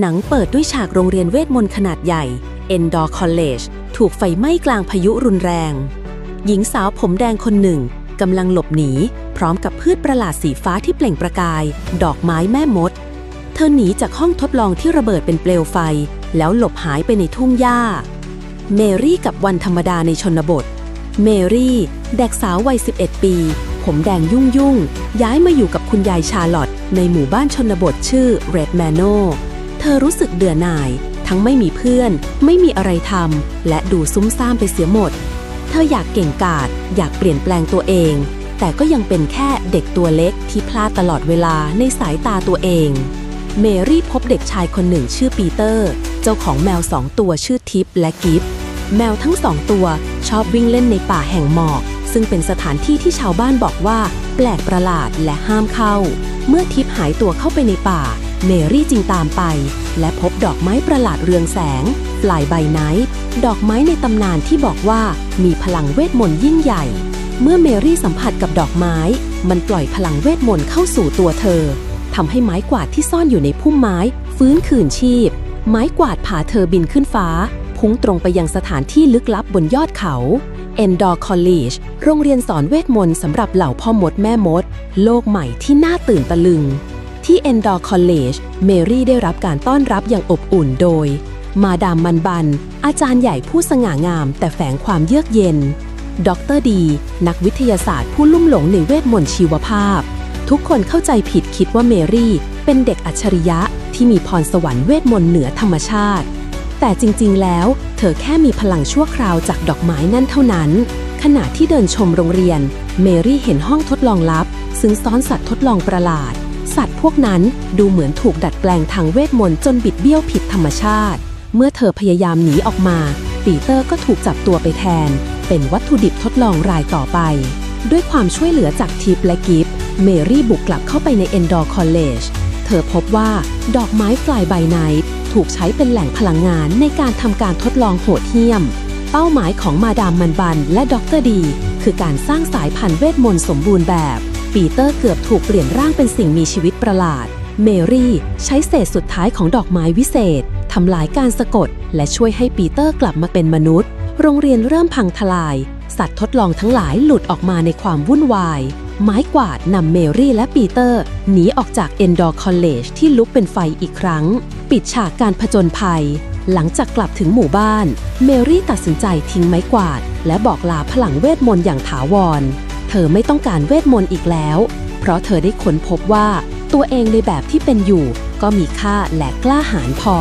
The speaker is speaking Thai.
หนังเปิดด้วยฉากโรงเรียนเวทมนต์ขนาดใหญ่ Endor College ถูกไฟไหม้กลางพายุรุนแรง หญิงสาวผมแดงคนหนึ่งกำลังหลบหนี พร้อมกับพืชประหลาดสีฟ้าที่เปล่งประกาย ดอกไม้แม่มด เธอหนีจากห้องทดลองที่ระเบิดเป็นเปลวไฟ แล้วหลบหายไปในทุ่งหญ้า เมรี่กับวันธรรมดาในชนบท เมรี่เด็กสาววัย 11 ปี ผมแดงยุ่งยุ่งๆย้ายมาอยู่กับคุณยายชาร์ลอตในหมู่บ้านชนบทชื่อ Red m a n o เธอรู้สึกเบื่อหน่าย ทั้งไม่มีเพื่อน ไม่มีอะไรทำและดูซุ้มซ่ามไปเสียหมด เธออยากเก่งกาจอยากเปลี่ยนแปลงตัวเอง แต่ก็ยังเป็นแค่เด็กตัวเล็กที่พลาดตลอดเวลาในสายตาตัวเอง เมรี่พบเด็กชายคนหนึ่งชื่อปีเตอร์ เจ้าของแมวสองตัวชื่อทิปและกิฟแมวทั้งสองตัวชอบวิ่งเล่นในป่าแห่งหมอก ซึ่งเป็นสถานที่ที่ชาวบ้านบอกว่า แปลกประหลาดและห้ามเข้า เมื่อทิปหายตัวเข้าไปในป่า เมรี่จึงตามไป และพบดอกไม้ประหลาดเรืองแสงฟลายใบไนท์ดอกไม้ในตำนานที่บอกว่ามีพลังเวทมนต์ยิ่งใหญ่ เมื่อเมรี่สัมผัสกับดอกไม้ มันปล่อยพลังเวทมนต์เข้าสู่ตัวเธอทำให้ไม้กวาดที่ซ่อนอยู่ในพุ่มไม้ ฟื้นคืนชีพ ไม้กวาดพาเธอบินขึ้นฟ้า พุ่งตรงไปยังสถานที่ลึกลับบนยอดเขา Endor College โรงเรียนสอนเวทมนต์สำหรับเหล่าพ่อมดแม่มด โลกใหม่ที่น่าตื่นตะลึง ที่ Endor College เมรี่ได้รับการต้อนรับอย่างอบอุ่นโดย มาดามมันบัน อาจารย์ใหญ่ผู้สง่างาม แต่แฝงความเยือกเย็น ดรดี นักวิทยาศาสตร์ผู้ลุ่มหลงในเวทมนต์ชีวภาพ ทุกคนเข้าใจผิดคิดว่าเมรี่ เป็นเด็กอัจฉริยะที่มีพรสวรรค์เวทมนต์เหนือธรรมชาติ แต่จริงๆ แล้ว เธอแค่มีพลังชั่วคราวจากดอกไม้นั่นเท่านั้น ขณะที่เดินชมโรงเรียน เมรี่เห็นห้องทดลองลับ ซึ่งซ้อนสัตว์ทดลองประหลาด สัตว์พวกนั้นดูเหมือนถูกดัดแปลงทางเวทมนต์จนบิดเบี้ยวผิดธรรมชาติ เมื่อเธอพยายามหนีออกมา ปีเตอร์ก็ถูกจับตัวไปแทน เป็นวัตถุดิบทดลองรายต่อไป ด้วยความช่วยเหลือจากทิปและกิฟเมรี่บุกกลับเข้าไปใน Endor College เธอพบว่าดอกไม้ฟลายใบไนท์ถูกใช้เป็นแหล่งพลังงานในการทำการทดลองโหดเหี้ยม เป้าหมายของมาดามมันบันและดรดี คือการสร้างสายพันธุ์เวทมนต์สมบูรณ์แบบ ปีเตอร์เกือบถูกเปลี่ยนร่างเป็นสิ่งมีชีวิตประหลาด เมรี่ใช้เศษสุดท้ายของดอกไม้วิเศษทำลายการสะกด และช่วยให้ปีเตอร์กลับมาเป็นมนุษย์ โรงเรียนเริ่มพังทลาย สัตว์ทดลองทั้งหลายหลุดออกมาในความวุ่นวาย ไม้กวาดนำเมรี่และปีเตอร์หนีออกจาก Endor College ที่ลุกเป็นไฟอีกครั้ง ปิดฉากการผจญภัย หลังจากกลับถึงหมู่บ้าน เมรี่ตัดสินใจทิ้งไม้กวาด และบอกลาพลังเวทมนต์อย่างถาวร เธอไม่ต้องการเวทมนต์อีกแล้ว เพราะเธอได้ค้นพบว่าตัวเองในแบบที่เป็นอยู่ ก็มีค่าและกล้าหาญพอ